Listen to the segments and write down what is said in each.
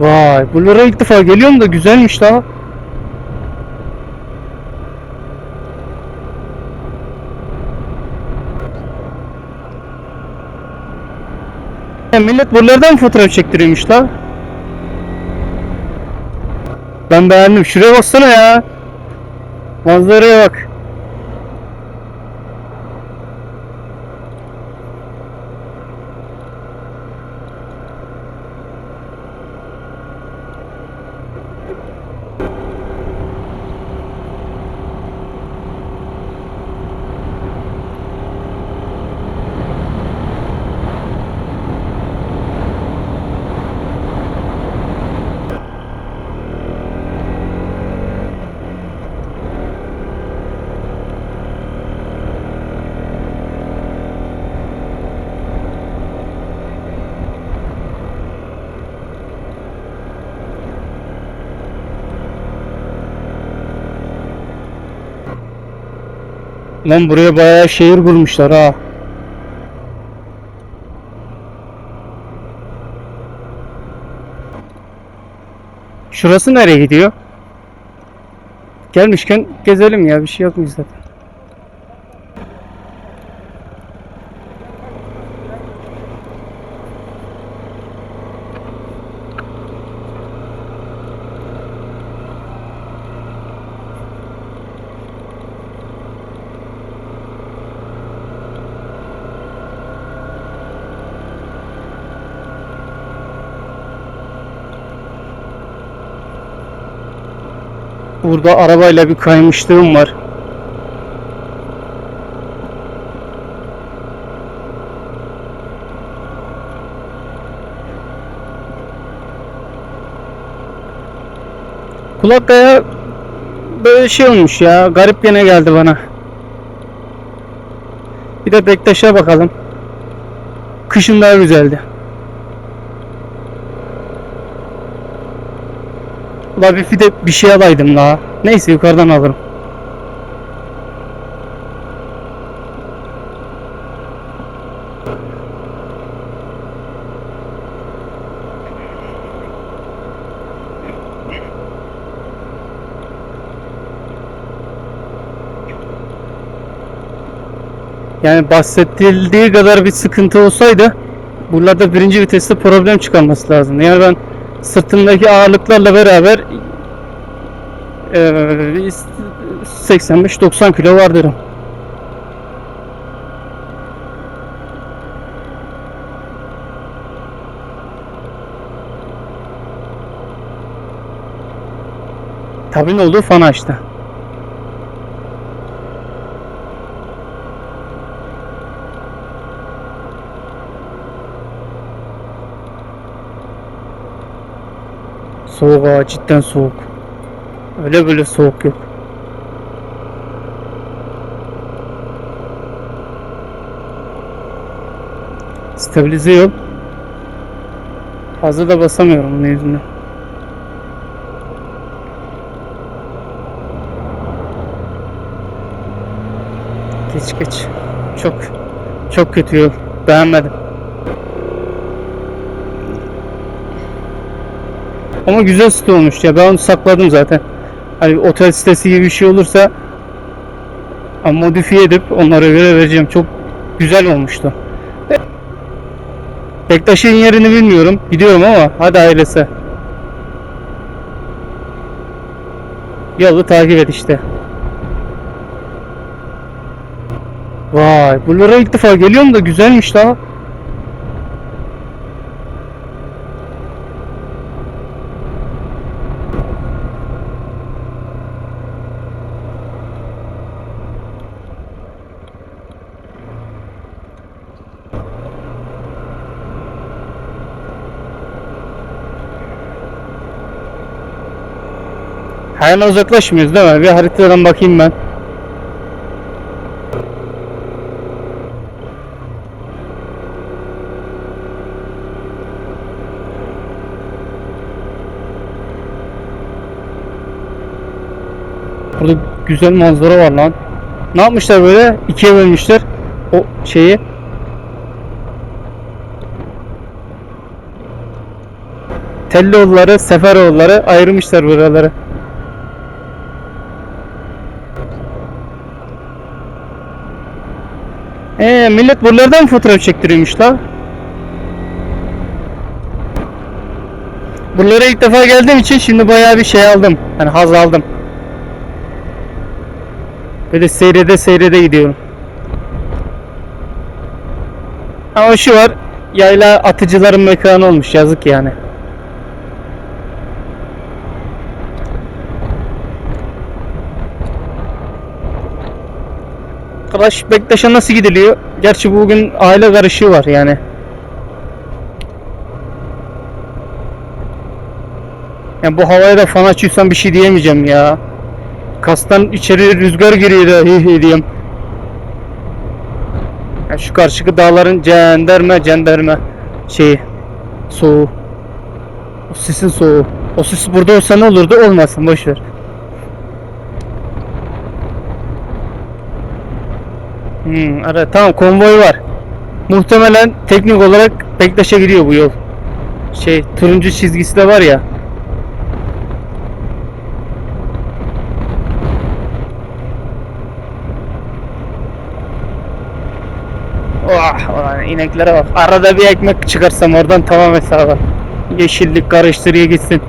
Vay buralara ilk defa geliyorum da güzelmiş daha. Ya millet buralardan fotoğraf çektiriyormuş la. Ben beğendim. Şuraya baksana ya. Manzaraya bak. Lan buraya bayağı şehir kurmuşlar ha. Şurası nereye gidiyor? Gelmişken gezelim ya bir şey mu zaten? Burada arabayla bir kaymışlığım var. Kulakkaya böyle şey olmuş ya. Garip gene geldi bana. Bir de Bektaş'a bakalım. Kışın daha güzeldi. La bir fide bir şey alaydım la. Neyse yukarıdan alırım. Yani bahsettiği kadar bir sıkıntı olsaydı buralarda birinci viteste problem çıkarması lazım. Yani ben sırtımdaki ağırlıklarla beraber eee, 85-90 kilo vardır. Tabii ne oldu? Fan açtı. Soğuk ha cidden soğuk. Öyle böyle soğuk yok. Stabilize yok. Fazla da basamıyorum bunun yüzünden. Geç geç. Çok çok kötü yol. Beğenmedim. Ama güzel site olmuş ya. Ben onu sakladım zaten. Hani otel sitesi gibi bir şey olursa modifiye edip onlara göre vereceğim. Çok güzel olmuştu. Bektaş'ın yerini bilmiyorum. Gidiyorum ama hadi hayırlısı. Yolu takip et işte. Vay, buralara ilk defa geliyorum da güzelmiş daha. Hala uzaklaşmıyoruz değil mi? Bir haritadan bakayım ben. Burada güzel manzara var lan. Ne yapmışlar böyle? İkiye bölmüşler o şeyi. Tellioğulları, Seferoğulları ayırmışlar buraları. Ee, millet buralardan fotoğraf çektiriyormuş la? Buralara ilk defa geldiğim için şimdi bayağı bir şey aldım. Yani haz aldım. Böyle seyrede seyrede gidiyorum. Ama şu var. Yayla atıcıların mekanı olmuş yazık yani. Arkadaş Bektaş'a nasıl gidiliyor? Gerçi bugün aile karışığı var yani. Yani bu havaya da fan açıyorsan bir şey diyemeyeceğim ya. Kastan içeri rüzgar giriyor da hi hi diyeyim. Ya şu karşıki dağların cenderme cenderme şeyi soğuğu. O sisin soğuğu. O sis burada olsa ne olurdu? Olmasın boş Hmm, ara tamam konvoy var. Muhtemelen teknik olarak Bektaş'a gidiyor bu yol. Şey turuncu çizgisi de var ya. Oh, ineklere bak. Arada bir ekmek çıkarsam oradan tamam hesabı. Yeşillik karıştırıyor gitsin.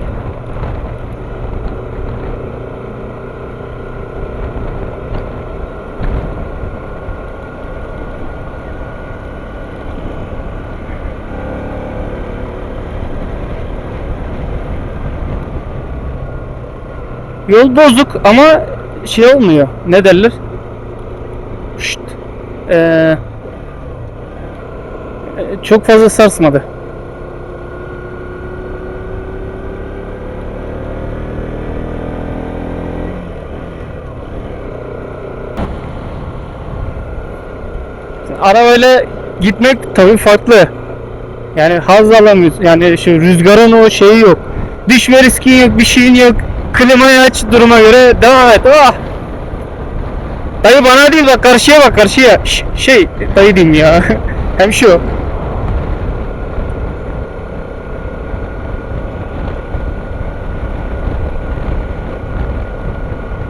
Yol bozuk ama şey olmuyor. Ne derler? Şşt. Ee, çok fazla sarsmadı. Arabayla gitmek tabii farklı. Yani haz alamıyorsun. Yani şu rüzgarın o şeyi yok. Düşme riskin yok, bir şeyin yok. Klimayı aç duruma göre devam et. Ah! Dayı bana değil bak karşıya bak karşıya. Ş- şey dayı diyeyim ya. Hem şu.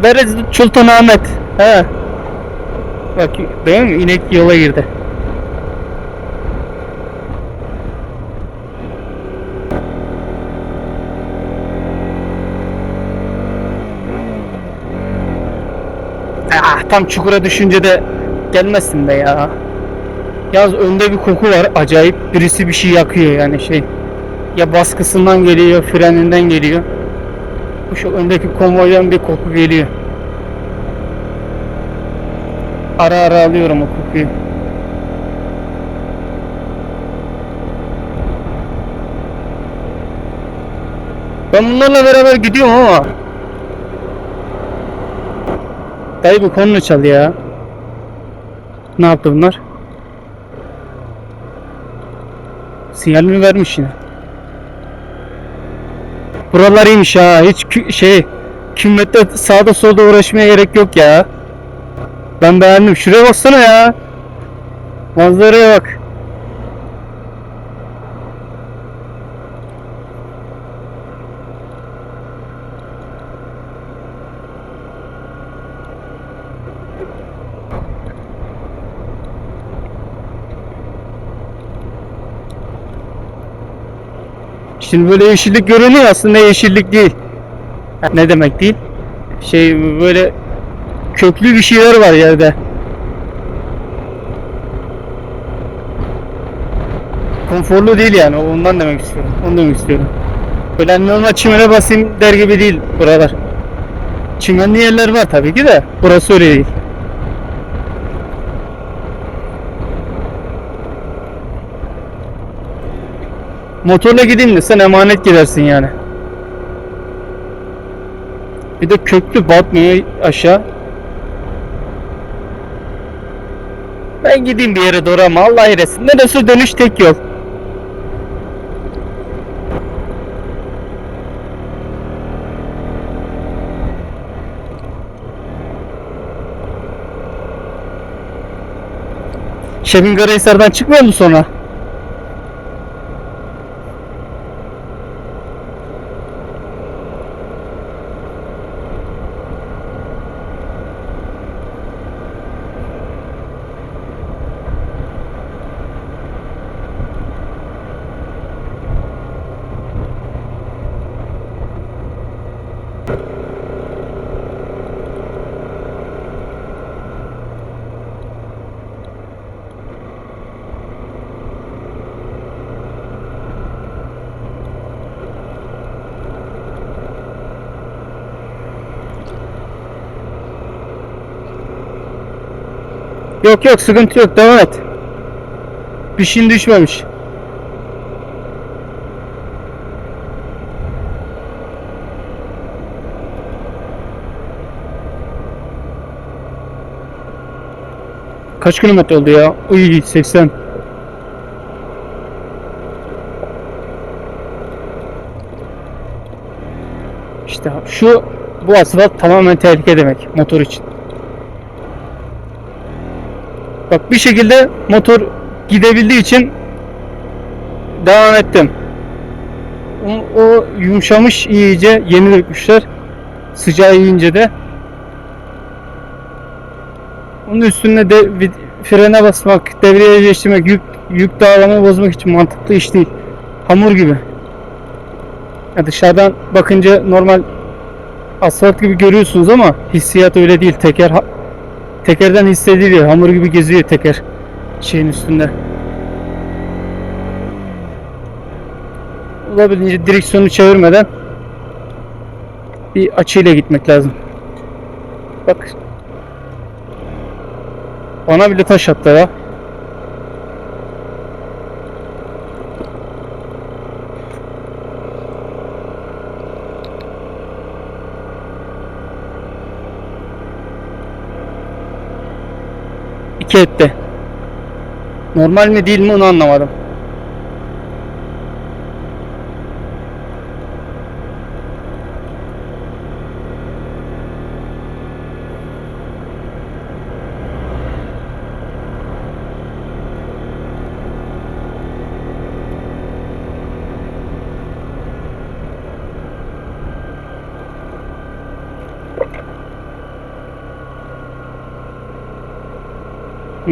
Berez Sultanahmet. He. Bak mi? İnek yola girdi. Tam çukura düşünce de gelmesin be ya. Yalnız önde bir koku var acayip. Birisi bir şey yakıyor yani şey. Ya baskısından geliyor, freninden geliyor. Şu öndeki konvoydan bir koku geliyor. Ara ara alıyorum o kokuyu. Ben bunlarla beraber gidiyorum ama Dayı bu konunu çal ya. Ne yaptı bunlar? Sinyal mi vermiş yine? Buralar iyiymiş ha. Hiç şey kümmette sağda solda uğraşmaya gerek yok ya. Ben beğendim. Şuraya baksana ya. Manzaraya bak. Şimdi böyle yeşillik görünüyor aslında yeşillik değil. Ne demek değil? Şey böyle köklü bir şeyler var yerde. Konforlu değil yani ondan demek istiyorum. Onu demek istiyorum. Böyle hani normal çimene basayım der gibi değil buralar. Çimenli yerler var tabii ki de burası öyle değil. Motorla gideyim de sen emanet gidersin yani. Bir de köklü batmıyor aşağı. Ben gideyim bir yere doğru ama Allah eylesin. Neresi dönüş tek yol. Şebin Karahisar'dan çıkmıyor mu sonra? Yok yok sıkıntı yok devam et. Bir şeyin düşmemiş. Kaç kilometre oldu ya? Uy 80. İşte şu bu asfalt tamamen tehlike demek motor için. Bak bir şekilde motor gidebildiği için devam ettim. O, o yumuşamış iyice yeni dökmüşler. Sıcağı yiyince de onun üstüne de vid- frene basmak, devreye geçirmek, yük, yük dağılımı bozmak için mantıklı iş değil. Hamur gibi. Ya dışarıdan bakınca normal asfalt gibi görüyorsunuz ama hissiyat öyle değil. Teker tekerden hissediliyor. Hamur gibi geziyor teker şeyin üstünde. Olabildiğince direksiyonu çevirmeden bir açıyla gitmek lazım. Bak. Bana bile taş attı ya. İki etti. Normal mi değil mi onu anlamadım.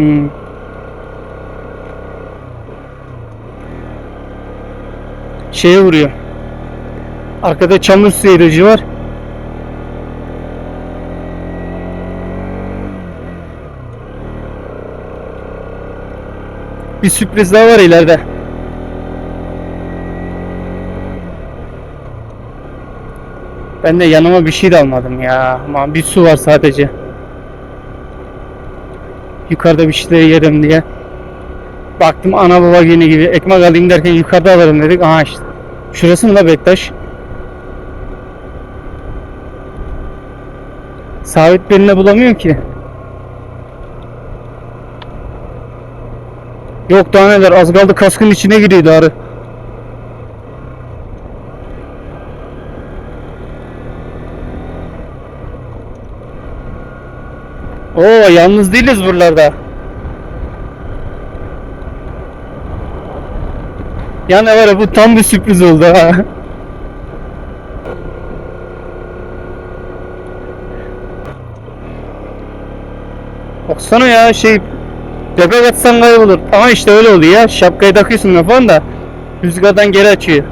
Hmm. Şeye vuruyor. Arkada çamur seyirci var. Bir sürpriz daha var ileride. Ben de yanıma bir şey de almadım ya. Aman bir su var sadece. Yukarıda bir şeyler yerim diye. Baktım ana baba günü gibi ekmek alayım derken yukarıda alırım dedik. Aha işte. Şurası mı la Bektaş? Sabit birine bulamıyor ki. Yok daha neler az kaldı kaskın içine giriyordu arı. Oo yalnız değiliz buralarda. Yani var ya bu tam bir sürpriz oldu ha. Baksana ya şey Göbek atsan kaybolur. Ama işte öyle oluyor ya. Şapkayı takıyorsun kafan da rüzgardan geri açıyor.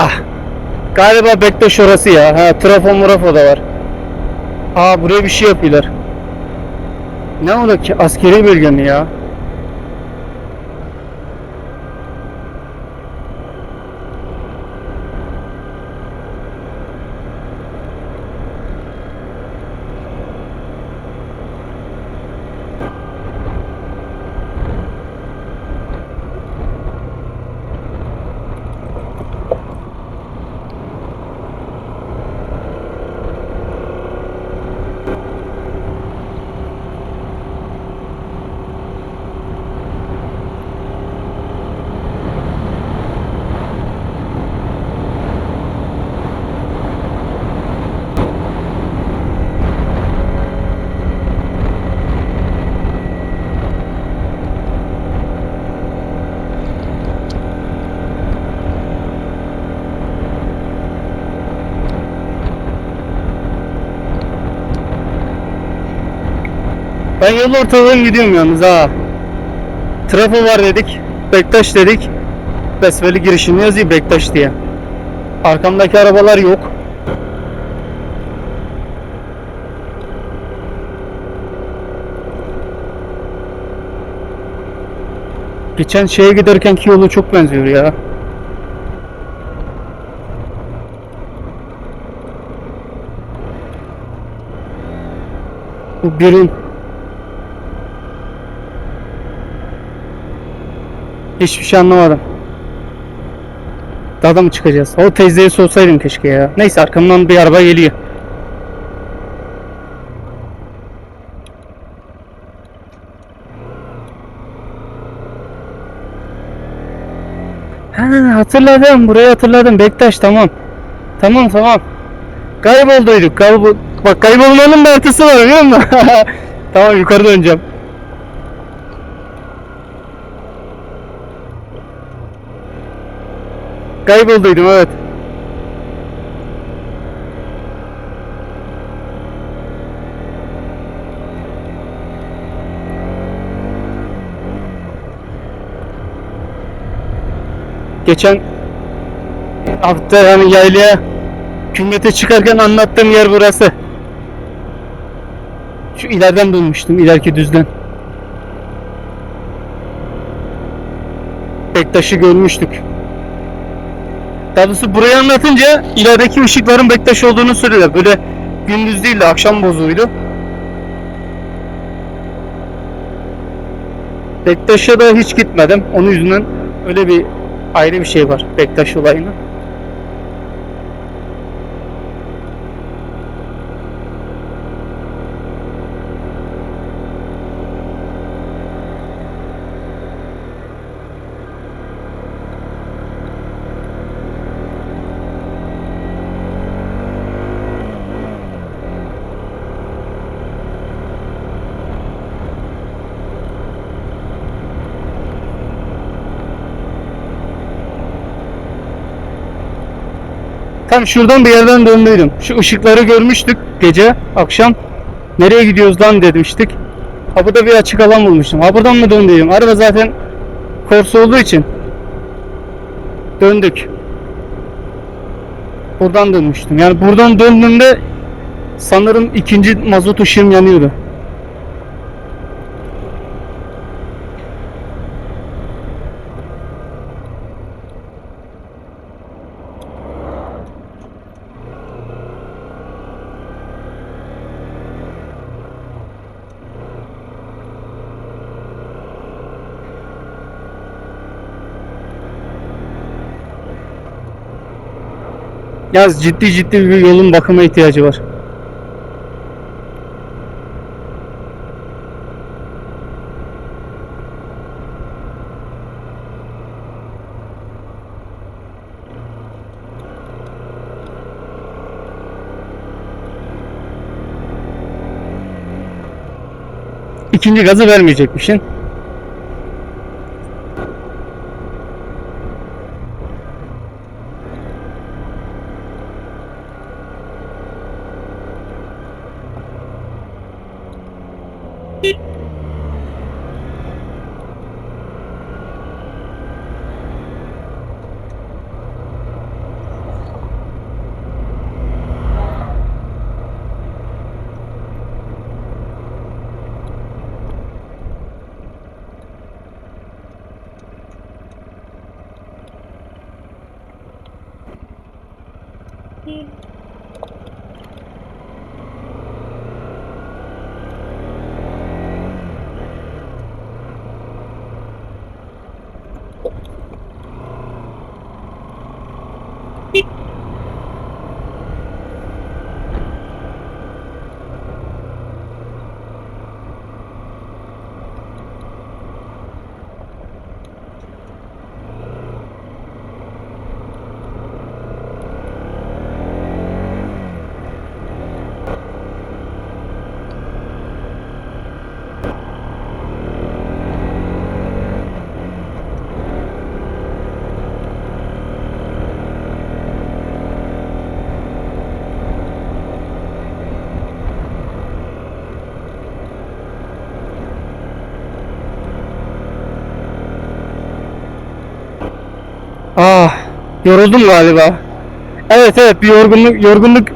Ah! Galiba Bektaş orası ya. Ha, trafo murafo da var. Aa buraya bir şey yapıyorlar. Ne ola ki askeri bölge mi ya? Ben yol ortadan gidiyorum yalnız ha. Trafo var dedik. Bektaş dedik. Besbelli girişinde yazıyor Bektaş diye. Arkamdaki arabalar yok. Geçen şeye giderkenki yolu çok benziyor ya. Bu birin Hiçbir şey anlamadım. Daha da mı çıkacağız? O teyzeye sorsaydım keşke ya. Neyse arkamdan bir araba geliyor. Ha hatırladım. Burayı hatırladım. Bektaş tamam. Tamam tamam. Kaybolduyduk. Kaybol Bak kaybolmanın da artısı var biliyor musun? tamam yukarı döneceğim. Kaybolduydum evet. Geçen hafta yani yaylaya kümmete çıkarken anlattığım yer burası. Şu ileriden dönmüştüm, ileriki düzden. Bektaş'ı görmüştük. Daha doğrusu burayı anlatınca ilerideki ışıkların Bektaş olduğunu söylediler. Böyle gündüz değil de akşam bozuydu. Bektaş'a da hiç gitmedim. Onun yüzünden öyle bir ayrı bir şey var Bektaş olayına. Tam şuradan bir yerden döndüydüm. Şu ışıkları görmüştük gece, akşam. Nereye gidiyoruz lan demiştik. Ha bir açık alan bulmuştum. Ha buradan mı döndüydüm? Araba zaten korsu olduğu için döndük. Buradan dönmüştüm. Yani buradan döndüğümde sanırım ikinci mazot ışığım yanıyordu. Yaz ciddi ciddi bir yolun bakıma ihtiyacı var. İkinci gazı vermeyecekmişsin. Yoruldum galiba. Evet evet bir yorgunluk yorgunluk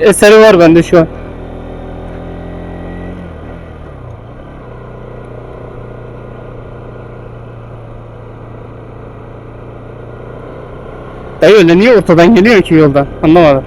eseri var bende şu an. Dayı öyle niye ortadan geliyor ki yoldan? Anlamadım.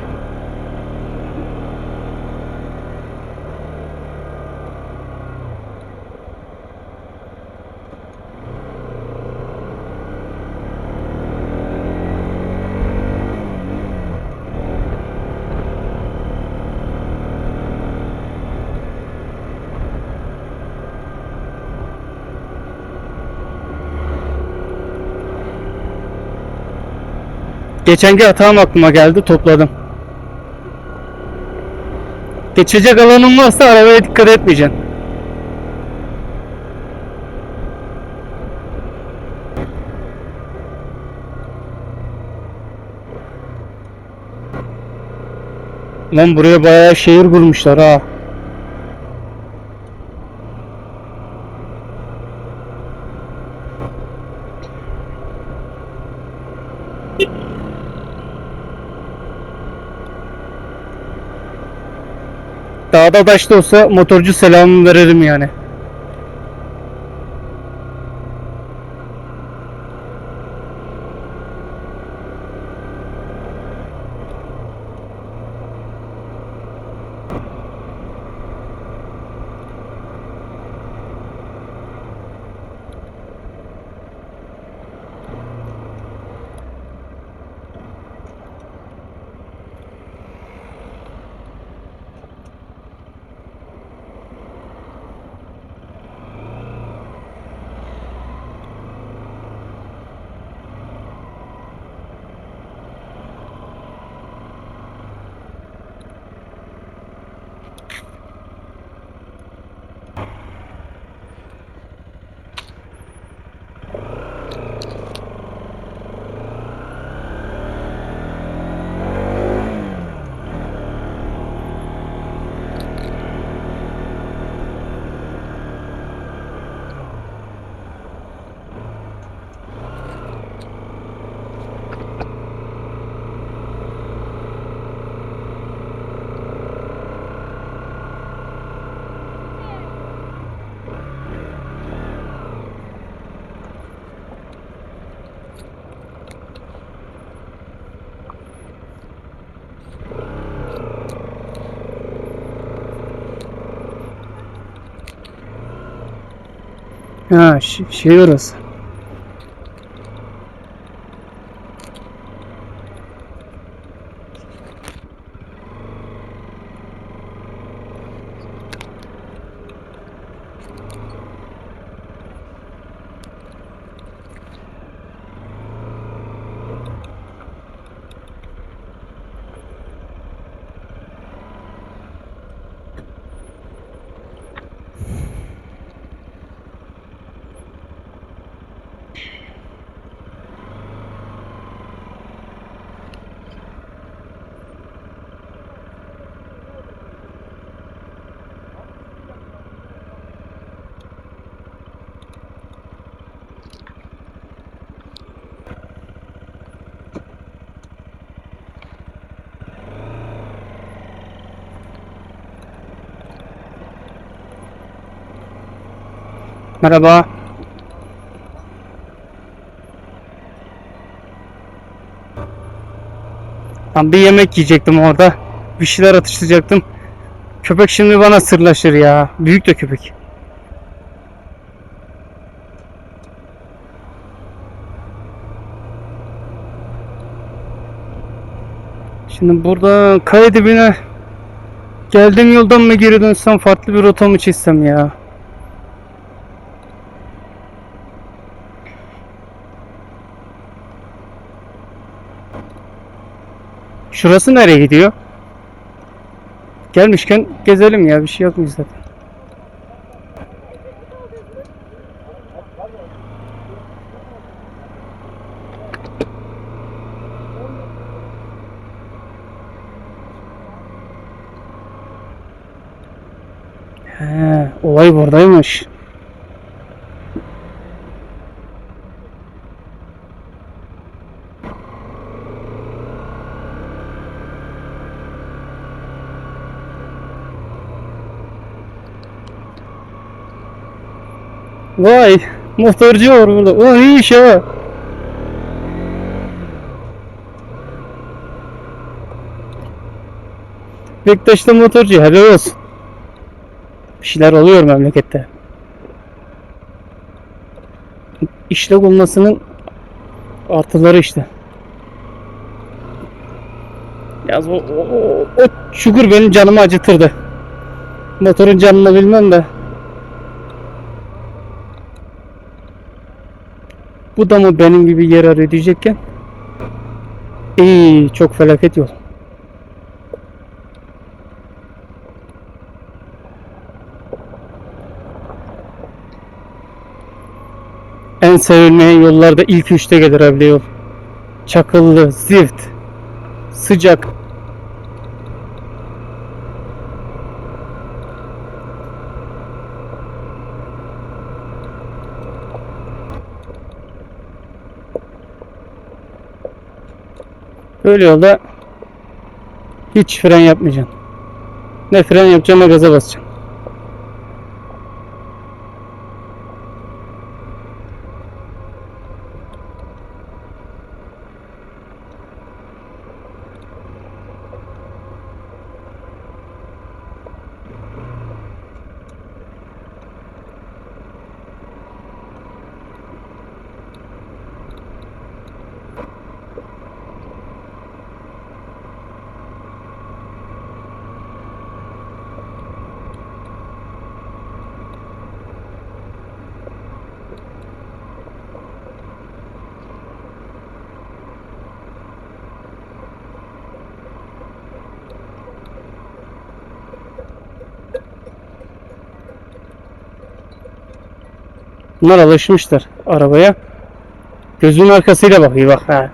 Geçenki hatam aklıma geldi topladım. Geçecek alanın varsa arabaya dikkat etmeyeceksin. Lan buraya bayağı şehir kurmuşlar ha. Dağda taşta olsa motorcu selamı veririm yani. Ha ş- şey orası. Merhaba. Ben bir yemek yiyecektim orada. Bir şeyler atıştıracaktım. Köpek şimdi bana sırlaşır ya. Büyük de köpek. Şimdi burada kaya dibine geldiğim yoldan mı geri dönsem farklı bir rota mı çizsem ya? Şurası nereye gidiyor? Gelmişken gezelim ya bir şey yok zaten. He, olay buradaymış. Vay motorcu var burada. O iyi iş ha. Bektaş'ta motorcu helal olsun. Bir şeyler oluyor memlekette. İşlek olmasının artıları işte. Yaz o, o, o, o çukur benim canımı acıtırdı. Motorun canını bilmem de. Bu da mı benim gibi yer arıyor diyecekken. İyi çok felaket yol. En sevilmeyen yollarda ilk üçte gelir abi yol. Çakıllı, zift, sıcak. Böyle yolda hiç fren yapmayacaksın. Ne fren yapacaksın ne gaza basacaksın. Bunlar alışmışlar arabaya. Gözünün arkasıyla bakıyor bak ha.